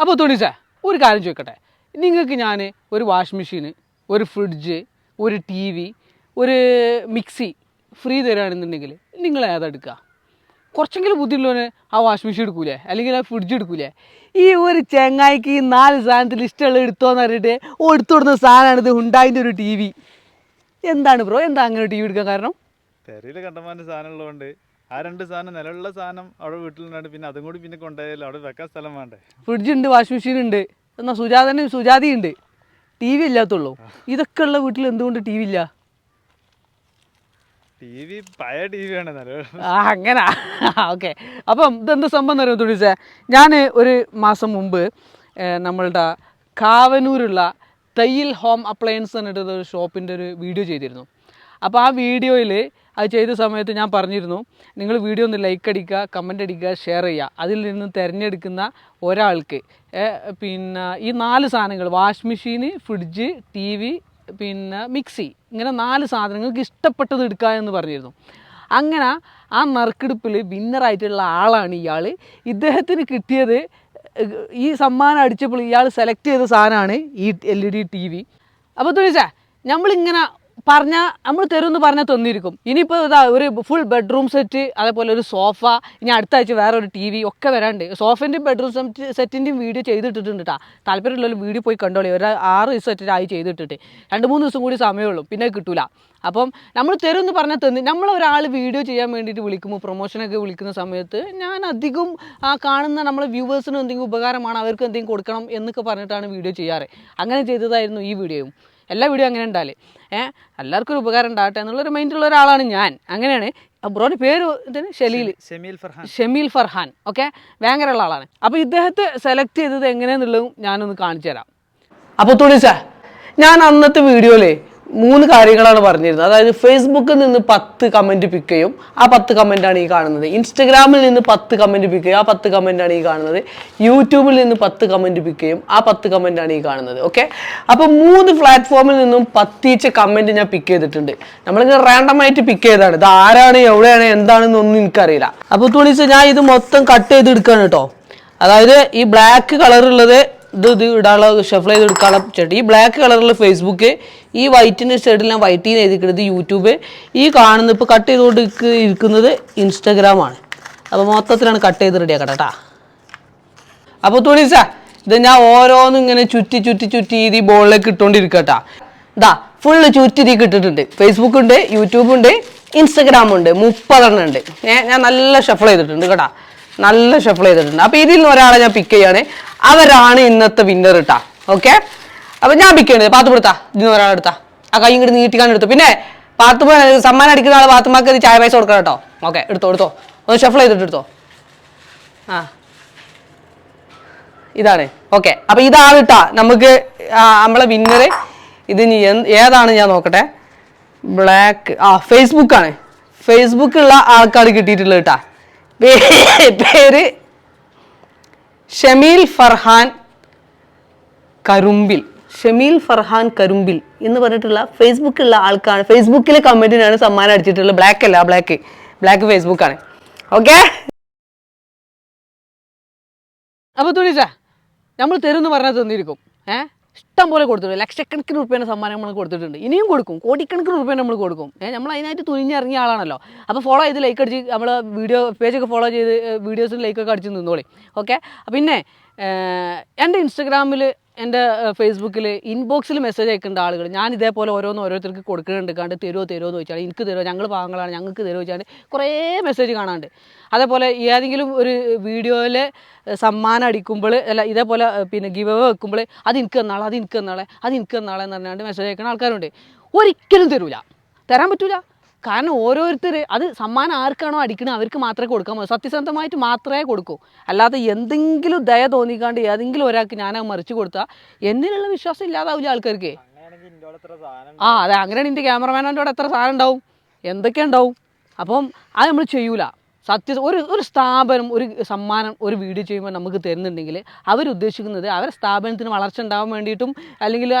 അപ്പോൾ തുണിച്ച ഒരു കാര്യം ചോദിക്കട്ടെ? നിങ്ങൾക്ക് ഞാൻ ഒരു വാഷിംഗ് മെഷീന് ഒരു ഫ്രിഡ്ജ് ഒരു ടി വി ഒരു മിക്സി ഫ്രീ തരികയാണെന്നുണ്ടെങ്കിൽ നിങ്ങൾ ഏതെടുക്കുക കുറച്ചെങ്കിലും ബുദ്ധിയുള്ളവന് ആ വാഷിംഗ് മെഷീൻ എടുക്കൂലേ? അല്ലെങ്കിൽ ആ ഫ്രിഡ്ജ് എടുക്കൂലേ? ഈ ഒരു ചെങ്ങായിക്ക് ഈ നാല് സാധനത്തിൽ ഇഷ്ടമുള്ള എടുത്തോന്ന് പറഞ്ഞിട്ട് ഓ എടുത്തു കൊടുക്കുന്ന സാധനമാണ് ഉണ്ടായിന്റെ ഒരു ടി വി. എന്താണ് ബ്രോ? എന്താ അങ്ങനെ ടി വി എടുക്കാൻ കാരണം? തെരയിൽ കണ്ടമാന്റെ സാധനം ഉള്ളതുകൊണ്ട് ആ രണ്ട് സാധനം നിലവിലുള്ള സാധനം അവിടെ വീട്ടിലുണ്ടായിട്ട് പിന്നെ അതും കൂടി പിന്നെ കൊണ്ടുപോയാലും? അവിടെ വെക്കാൻ സ്ഥലം വേണ്ടേ? ഫ്രിഡ്ജ് ഉണ്ട് വാഷിംഗ് മെഷീൻ ഉണ്ട്. എന്നാൽ സുജാതനും സുജാതി ഉണ്ട്. ടി വി ഇല്ലാത്തുള്ളൂ. ഇതൊക്കെ ഉള്ള വീട്ടിൽ എന്തുകൊണ്ട് ടി വി ഇല്ല? ടി വി പഴയ ടി വി ആണ് ആ അങ്ങനെ. ഓക്കെ അപ്പം ഇതെന്ത് സംഭവം എന്ന് പറയുമ്പോൾ തുണിസേ ഞാൻ ഒരു മാസം മുമ്പ് നമ്മളുടെ കാവനൂരുള്ള തയ്യൽ ഹോം അപ്ലയൻസ് എന്നിട്ട് ഒരു ഷോപ്പിന്റെ ഒരു വീഡിയോ ചെയ്തിരുന്നു. അപ്പോൾ ആ വീഡിയോയിൽ അത് ചെയ്ത സമയത്ത് ഞാൻ പറഞ്ഞിരുന്നു നിങ്ങൾ വീഡിയോ ഒന്ന് ലൈക്ക് അടിക്കുക കമന്റ് അടിക്കുക ഷെയർ ചെയ്യുക. അതിൽ നിന്ന് തിരഞ്ഞെടുക്കുന്ന ഒരാൾക്ക് പിന്നെ ഈ നാല് സാധനങ്ങൾ wash machine fridge T V പിന്നെ മിക്സി ഇങ്ങനെ നാല് സാധനങ്ങൾക്ക് ഇഷ്ടപ്പെട്ടത് എടുക്കുക എന്ന് പറഞ്ഞിരുന്നു. അങ്ങനെ ആ നറുക്കെടുപ്പിൽ വിന്നറായിട്ടുള്ള ആളാണ് ഇയാൾ. ഇദ്ദേഹത്തിന് കിട്ടിയത് ഈ സമ്മാനം അടിച്ചപ്പോൾ ഇയാൾ സെലക്ട് ചെയ്ത സാധനമാണ് ഈ L E D T V അപ്പോൾ തുണിച്ചാ നമ്മളിങ്ങനെ പറഞ്ഞാൽ നമ്മൾ തരുമെന്ന് പറഞ്ഞാൽ തന്നിരിക്കും. ഇനിയിപ്പോൾ ഇതാ ഒരു ഫുൾ ബെഡ്റൂം സെറ്റ് അതേപോലെ ഒരു സോഫ ഇനി അടുത്ത ആഴ്ച വേറെ ഒരു ടി വി ഒക്കെ വരാണ്ട്. സോഫേന്റെയും ബെഡ്റൂം സെറ്റ് സെറ്റിന്റെയും വീഡിയോ ചെയ്തിട്ടിട്ടുണ്ട് കേട്ടോ താല്പര്യമുള്ളൊരു വീഡിയോ പോയി കണ്ടോളി. ഒരു ആറ് ദിവസം ആയി ചെയ്തിട്ടിട്ട്. രണ്ട് മൂന്ന് ദിവസം കൂടി സമയമുള്ളൂ. പിന്നെ കിട്ടൂല. അപ്പം നമ്മൾ തരുമെന്ന് പറഞ്ഞാൽ തന്നി. നമ്മൾ ഒരാൾ വീഡിയോ ചെയ്യാൻ വേണ്ടിയിട്ട് വിളിക്കുമ്പോൾ പ്രൊമോഷനൊക്കെ വിളിക്കുന്ന സമയത്ത് ഞാൻ അധികം ആ കാണുന്ന നമ്മളെ വ്യൂവേഴ്സിന് എന്തെങ്കിലും ഉപകാരമാണ്? അവർക്ക് എന്തെങ്കിലും കൊടുക്കണം എന്നൊക്കെ പറഞ്ഞിട്ടാണ് വീഡിയോ ചെയ്യാറ്. അങ്ങനെ ചെയ്തതായിരുന്നു ഈ വീഡിയോയും. എല്ലാ വീഡിയോ അങ്ങനെ ഉണ്ടാവില്ലേ ഏഹ് എല്ലാവർക്കും ഒരു ഉപകാരം ഉണ്ടാകട്ടെ എന്നുള്ളൊരു മൈൻഡുള്ള ഒരാളാണ് ഞാൻ. അങ്ങനെയാണ്. ബ്രോയുടെ പേര് ഷെലീൽ ഷമീൽ ഫർഹാൻ. ഷമീൽ ഫർഹാൻ. ഓക്കെ? ഭയങ്കര ഉള്ള ആളാണ്. അപ്പോൾ ഇദ്ദേഹത്തെ സെലക്ട് ചെയ്തത് എങ്ങനെയെന്നുള്ളതും ഞാനൊന്ന് കാണിച്ചു തരാം. അപ്പോൾ തുണിസ ഞാൻ അന്നത്തെ വീഡിയോയിലെ മൂന്ന് കാര്യങ്ങളാണ് പറഞ്ഞിരുന്നത്. അതായത് ഫേസ്ബുക്കിൽ നിന്ന് പത്ത് കമന്റ് പിക്ക് ചെയ്യും. ആ പത്ത് കമന്റാണ് ഈ കാണുന്നത്. ഇൻസ്റ്റഗ്രാമിൽ നിന്ന് പത്ത് കമന്റ് പിക്ക് ചെയ്യും. ആ പത്ത് കമന്റാണ് ഈ കാണുന്നത്. യൂട്യൂബിൽ നിന്ന് പത്ത് കമന്റ് പിക്ക് ചെയ്യും. ആ പത്ത് കമന്റാണ് ഈ കാണുന്നത്. ഓക്കെ അപ്പോൾ മൂന്ന് പ്ലാറ്റ്ഫോമിൽ നിന്നും പത്തീച്ച കമന്റ് ഞാൻ പിക്ക് ചെയ്തിട്ടുണ്ട്. നമ്മളിങ്ങനെ റാൻഡമായിട്ട് പിക്ക് ചെയ്തതാണ്. ഇത് ആരാണ് എവിടെയാണ് എന്താണെന്നൊന്നും എനിക്കറിയില്ല. അപ്പോൾ തുണിച്ച് ഞാൻ ഇത് മൊത്തം കട്ട് ചെയ്ത് എടുക്കുകയാണ് കേട്ടോ. അതായത് ഈ ബ്ലാക്ക് കളറുള്ളത് ഇത് ഇത് ഇടാനുള്ള ഷഫിൾ ചെയ്ത് എടുക്കാനുള്ള ചെടി ഈ ബ്ലാക്ക് കളറുള്ള ഫേസ്ബുക്ക് ഈ വൈറ്റിന്റെ ഷർട്ടിൽ ഞാൻ വൈറ്റിൽ നിന്ന് എഴുതിക്കുന്നത് യൂട്യൂബ് ഈ കാണുന്ന ഇപ്പോൾ കട്ട് ചെയ്തുകൊണ്ട് ഇരിക്ക- ഇരിക്കുന്നത് ഇൻസ്റ്റഗ്രാമാണ് അപ്പോൾ മൊത്തത്തിലാണ് കട്ട് ചെയ്ത് റെഡിയാക്കട്ടെ കേട്ടാ അപ്പോൾ തുണിസ ഇത് ഞാൻ ഓരോന്നും ഇങ്ങനെ ചുറ്റി ചുറ്റി ചുറ്റി ഇത് ഈ ബോളിലേക്ക് ഇട്ടുകൊണ്ടിരിക്കട്ടാ ഇതാ ഫുള്ള് ചുറ്റി കിട്ടിട്ടുണ്ട് ഫേസ്ബുക്ക് ഉണ്ട് യൂട്യൂബ് ഉണ്ട് ഉണ്ട്. മുപ്പതെണ്ണം ഉണ്ട്. ഞാൻ നല്ല ഷഫിൾ ചെയ്തിട്ടുണ്ട് കേട്ടാ. നല്ല ഷഫിൾ ചെയ്തിട്ടുണ്ട്. അപ്പോൾ ഇതിൽ നിന്ന് ഒരാളെ ഞാൻ പിക്ക് ചെയ്യാണ് അവരാണ് ഇന്നത്തെ വിന്നർ ഇട്ടാ ഓക്കെ അപ്പോൾ ഞാൻ പിക്ക് ചെയ്യണത് പാത്തുപെടുത്താ ഇതിൽ നിന്ന് ഒരാളെടുത്താ ആ കൈ ഇങ്ങോട്ട് നീട്ടിക്കാൻ എടുത്തു. പിന്നെ പാത്തു സമ്മാനം അടിക്കുന്ന ആൾ പാത്തുമാക്ക് ചായ പൈസ കൊടുക്കണം കേട്ടോ. ഓക്കെ എടുത്തോ എടുത്തോ. ഒന്ന് ഷഫിൾ ചെയ്തിട്ട് എടുത്തോ. ആ. ഇതാണ്. ഓക്കെ അപ്പൊ ഇതാണ് കേട്ടാ നമുക്ക് നമ്മളെ വിന്നർ ഇത് ഏതാണ് ഞാൻ നോക്കട്ടെ? ബ്ലാക്ക് ആ ഫേസ്ബുക്കാണ് ഫേസ്ബുക്കുള്ള ആൾക്കാർ കിട്ടിയിട്ടുള്ളത് കേട്ടാ പേര് ഷമീൽ ഫർഹാൻ കരുമ്പിൽ. ഷമീൽ ഫർഹാൻ കരുമ്പിൽ എന്ന് പറഞ്ഞിട്ടുള്ള ഫേസ്ബുക്കിലുള്ള ആൾക്കാണ്. ഫേസ്ബുക്കിലെ കമന്റിനാണ് സമ്മാനം അടിച്ചിട്ടുള്ളത്. ബ്ലാക്ക് അല്ല ബ്ലാക്ക് ബ്ലാക്ക് ഫേസ്ബുക്കാണ് ഓക്കെ അപ്പോൾ തുണിച്ച നമ്മൾ തരുമെന്ന് പറഞ്ഞാൽ തന്നിരിക്കും. ഏ? ഇഷ്ടം പോലെ കൊടുത്തിട്ടുണ്ട്. ലക്ഷക്കണക്കിന് റുപ്യേന്റെ സമ്മാനം നമ്മൾ കൊടുത്തിട്ടുണ്ട്. ഇനിയും കൊടുക്കും. കോടിക്കണക്കിന് റുപ്യ നമ്മൾ കൊടുക്കും. ഏഹ് നമ്മൾ അതിനായിട്ട് തുനിഞ്ഞിറങ്ങിയ ആളാണല്ലോ. അപ്പോൾ ഫോളോ ചെയ്ത് ലൈക്ക് അടിച്ച് നമ്മൾ വീഡിയോ പേജൊക്കെ ഫോളോ ചെയ്ത് വീഡിയോസിൽ ലൈക്കൊക്കെ അടിച്ച് നിന്നോളി. ഓക്കെ പിന്നെ എന്റെ ഇൻസ്റ്റഗ്രാമിൽ എന്റെ ഫേസ്ബുക്കിൽ ഇൻബോക്സിൽ മെസ്സേജ് അയക്കേണ്ട ആളുകൾ ഞാൻ ഇതേപോലെ ഓരോന്ന് ഓരോരുത്തർക്ക് കൊടുക്കുന്നുണ്ട്. കണ്ട് തരുമോ തരുമോ എന്ന് ചോദിച്ചാൽ എനിക്ക് തരുമോ ഞങ്ങൾ പാവങ്ങളാണ് ഞങ്ങൾക്ക് തരുമോ ചോദിച്ചാൽ കുറേ മെസ്സേജ് കാണാണ്ട് അതേപോലെ ഏതെങ്കിലും ഒരു വീഡിയോയിലെ സമ്മാനം അടിക്കുമ്പോൾ അല്ല ഇതേപോലെ പിന്നെ ഗിവ് അവേ വെക്കുമ്പോൾ അത് എനിക്ക് തന്നാളെ അത് എനിക്ക് തന്നാളെ അത് എനിക്ക് തന്നാളെ എന്ന് പറഞ്ഞാണ്ട് മെസ്സേജ് അയക്കുന്ന ആൾക്കാരുണ്ട്. ഒരിക്കലും തരൂല. തരാൻ പറ്റൂല. കാരണം ഓരോരുത്തർ അത് സമ്മാനം ആർക്കാണോ അടിക്കണത് അവർക്ക് മാത്രമേ കൊടുക്കാൻ പറ്റൂ. സത്യസന്ധമായിട്ട് മാത്രമേ കൊടുക്കൂ. അല്ലാതെ എന്തെങ്കിലും ദയ തോന്നിക്കാണ്ട് ഏതെങ്കിലും ഒരാൾക്ക് ഞാൻ മറിച്ച് കൊടുത്താൽ എന്നിലുള്ള വിശ്വാസം ഇല്ലാതാവില്ല ആൾക്കാർക്ക്. ആ അതെ അങ്ങനെയാണ് എന്റെ ക്യാമറമാനോട് അവിടെ എത്ര സാധനം ഉണ്ടാവും? എന്തൊക്കെ ഉണ്ടാവും? അപ്പം അത് നമ്മൾ ചെയ്യൂല. സത്യ ഒരു ഒരു സ്ഥാപനം ഒരു സമ്മാനം ഒരു വീഡിയോ ചെയ്യുമ്പോൾ നമുക്ക് തരുന്നുണ്ടെങ്കിൽ അവരുദ്ദേശിക്കുന്നത് അവരെ സ്ഥാപനത്തിന് വളർച്ച ഉണ്ടാവാൻ വേണ്ടിയിട്ടും അല്ലെങ്കിൽ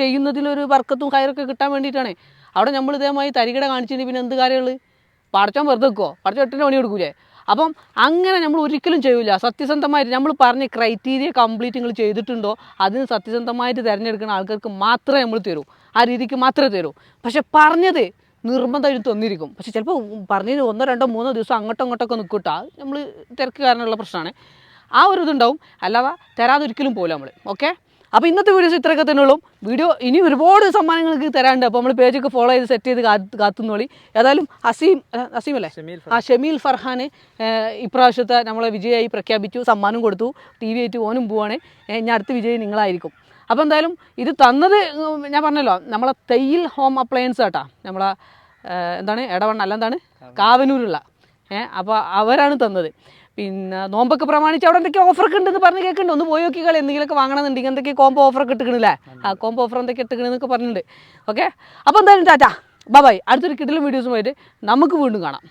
ചെയ്യുന്നതിലൊരു വർക്കത്തും കയറൊക്കെ കിട്ടാൻ വേണ്ടിയിട്ടാണ്. അവിടെ നമ്മൾ ഇതേമായി തരികിട കാണിച്ചിട്ട് പിന്നെ എന്ത് കാര്യങ്ങൾ പടച്ചോൻ വെറുതെ വെക്കുമോ പടച്ചോ എട്ടിന്റെ പണി കൊടുക്കൂലേ അപ്പം അങ്ങനെ നമ്മൾ ഒരിക്കലും ചെയ്യില്ല സത്യസന്ധമായിട്ട് നമ്മൾ പറഞ്ഞ ക്രൈറ്റീരിയ കംപ്ലീറ്റ് നിങ്ങൾ ചെയ്തിട്ടുണ്ടോ അതിന് സത്യസന്ധമായിട്ട് തിരഞ്ഞെടുക്കുന്ന ആൾക്കാർക്ക് മാത്രമേ നമ്മൾ തരൂ. ആ രീതിക്ക് മാത്രമേ തരൂ. പക്ഷെ പറഞ്ഞത് നിർബന്ധമായിട്ട് തന്നിരിക്കും. പക്ഷെ ചിലപ്പോൾ പറഞ്ഞതിന് ഒന്നോ രണ്ടോ മൂന്നോ ദിവസം അങ്ങോട്ടോ ഇങ്ങോട്ടൊക്കെ നിൽക്കട്ടാ. നമ്മൾ തിരക്ക് കാരണമുള്ള പ്രശ്നമാണ്. ആ ഒരു ഇതുണ്ടാവും. അല്ലാതെ തരാതൊരിക്കലും പോകില്ല നമ്മൾ. ഓക്കെ അപ്പോൾ ഇന്നത്തെ വീഡിയോസ് ഇത്രയൊക്കെ തന്നെ ഉള്ളൂ വീഡിയോ ഇനി ഒരുപാട് സമ്മാനങ്ങൾക്ക് തരാനുണ്ട്. അപ്പോൾ നമ്മൾ പേജൊക്കെ ഫോളോ ചെയ്ത് സെറ്റ് ചെയ്ത് കാത്ത് കാത്തുന്നോളി. ഏതായാലും അസീം അസീം അല്ലേ? ആ ഷമീൽ ഫർഹാൻ ഇപ്രാവശ്യത്തെ നമ്മളെ വിജയായി പ്രഖ്യാപിച്ചു. സമ്മാനം കൊടുത്തു. ടി വി ആയിട്ട് ഓനും പോവാണ്. ഞാൻ അടുത്ത വിജയി നിങ്ങളായിരിക്കും. അപ്പോൾ എന്തായാലും ഇത് തന്നത് ഞാൻ പറഞ്ഞല്ലോ നമ്മളെ തയ്യിൽ ഹോം അപ്ലയൻസ് ആട്ടാ. നമ്മളെ എന്താണ് എടവണ്ണ അല്ല എന്താണ്? കാവനൂരുള്ള. ഏഹ് അപ്പോൾ അവരാണ് തന്നത്. പിന്നെ നോമ്പൊക്കെ പ്രമാണിച്ച് അവിടെ എന്തൊക്കെ ഓഫറൊക്കെ ഉണ്ടെന്ന് പറഞ്ഞ് കേൾക്കുന്നുണ്ട്. ഒന്ന് പോയി നോക്കിക്കളി എന്തെങ്കിലുമൊക്കെ വാങ്ങണമെന്നുണ്ടെങ്കിൽ എന്തൊക്കെ കോംബോ ഓഫറൊക്കെ ഇട്ടുകണില്ലേ ആ കോംബോ ഓഫർ എന്തൊക്കെ ഇട്ടുകണെന്നൊക്കെ പറഞ്ഞിട്ടുണ്ട്. ഓക്കെ അപ്പോൾ എന്തായാലും ടാറ്റാ. ബൈ അടുത്തൊരു കിട്ടിലും വീഡിയോസുമായിട്ട് നമുക്ക് വീണ്ടും കാണാം.